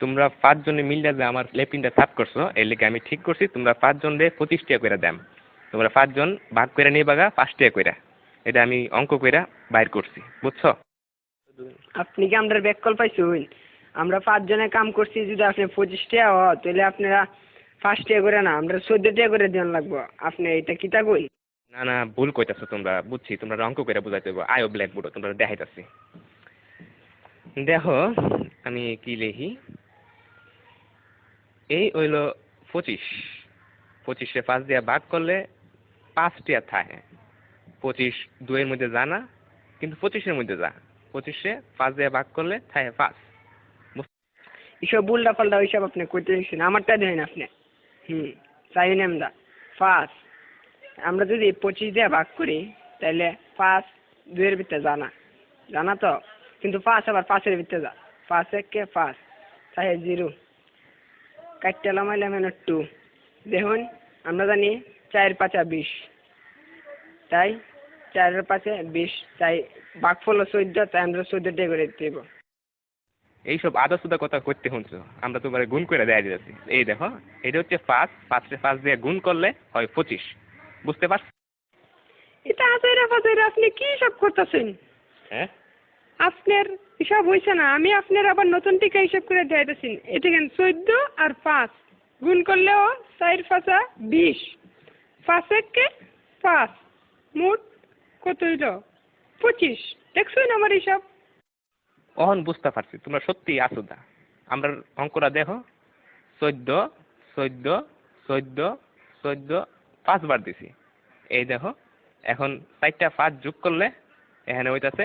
তোমরা পাঁচজনে মিললে যে আমার লেপিনটা সাফ করছ এর লেগে আমি ঠিক করছি তোমরা পাঁচজন রে পঁচিশ টাকা করে দাম তোমরা পাঁচজন ভাগ করে নিয়ে বাগা পাঁচ টাকা করে এটা আমি অঙ্ক কইরা বাইর করছি বুঝছ? আপনি কি আমরা ব্যাক কল পাইছুন? আমরা পাঁচজনে কাম করছি যদি আপনি পঁচিশ টাকা হ তাহলে আপনারা পাঁচ টাকা করে না আমরা চোদ্দ টাকা করে দেওয়ান লাগবো। আপনি এটা কিতা কই? না না ভুল কইতাছো তোমরা বুঝছি তোমরা অঙ্ক করে বুঝাইতে হবে আয়ো ব্ল্যাক বোর্ড তোমরা দেখাইতাছি। দেখো আমি কি লিখি? এই হইল পঁচিশ। পঁচিশে পাঁচ দিয়া ভাগ করলে পাঁচটিয়া থাকে। পঁচিশ দুইয়ের মধ্যে জানা কিন্তু পঁচিশের মধ্যে যা। পঁচিশে পাঁচ দিয়া ভাগ করলে থাকে পাঁচ। এসব উল্টা পাল্টা ওইসব আপনি করতে দিচ্ছেন আমারটা দেন আপনি। হুম চাই আমরা পাঁচ। আমরা যদি পঁচিশ দিয়ে ভাগ করি তাহলে পাঁচ দুইয়ের ভিতরে জানা জানা তো? কিন্তু পাঁচ আবার পাঁচের ভিতরে যা। পাঁচ একে পাঁচ, তাই জিরো। কাটতে লামাইলাম এনে টু। দেখুন আমরা জানি চার পাঁচা বিশ। তাই চারের পাঁচে বিশ তাই ভাগ ফলো চোদ্দ তাই আমরা চোদ্দটাই করে দেব এইসব আদা সুদা কথা করতে শুনছো? আমরা তোমার গুণ করে দেয়া দিতেছি এই দেখো এটা হচ্ছে পাঁচ পাঁচে পাঁচ দিয়ে গুণ করলে হয় পঁচিশ। বুঝতে পারছ এটা আজাইরা ফাজাইরা আপনি কি সব করতেছেন? হ্যাঁ? আপনার হিসাব হয়েছে না, আমি আপনার আবার নতুন টিকা হিসাব করে দিতেছি এটা কেন? চোদ্দ আর পাঁচ। গুণ করলেও চার পাঁচা বিশ। পাঁচ একে পাঁচ। মোট কত হইল? পঁচিশ। দেখছুন আমার হিসাব। অহন, বুঝতে পারছি। তোমরা সত্যি আসুদা আমরা অঙ্করা দেখো। চোদ্দ চোদ্দ চোদ্দ চোদ্দ, পাঁচবার দিছি। এই দেখো, এখন চারটা পাঁচ যোগ করলে এখানে হইতাছে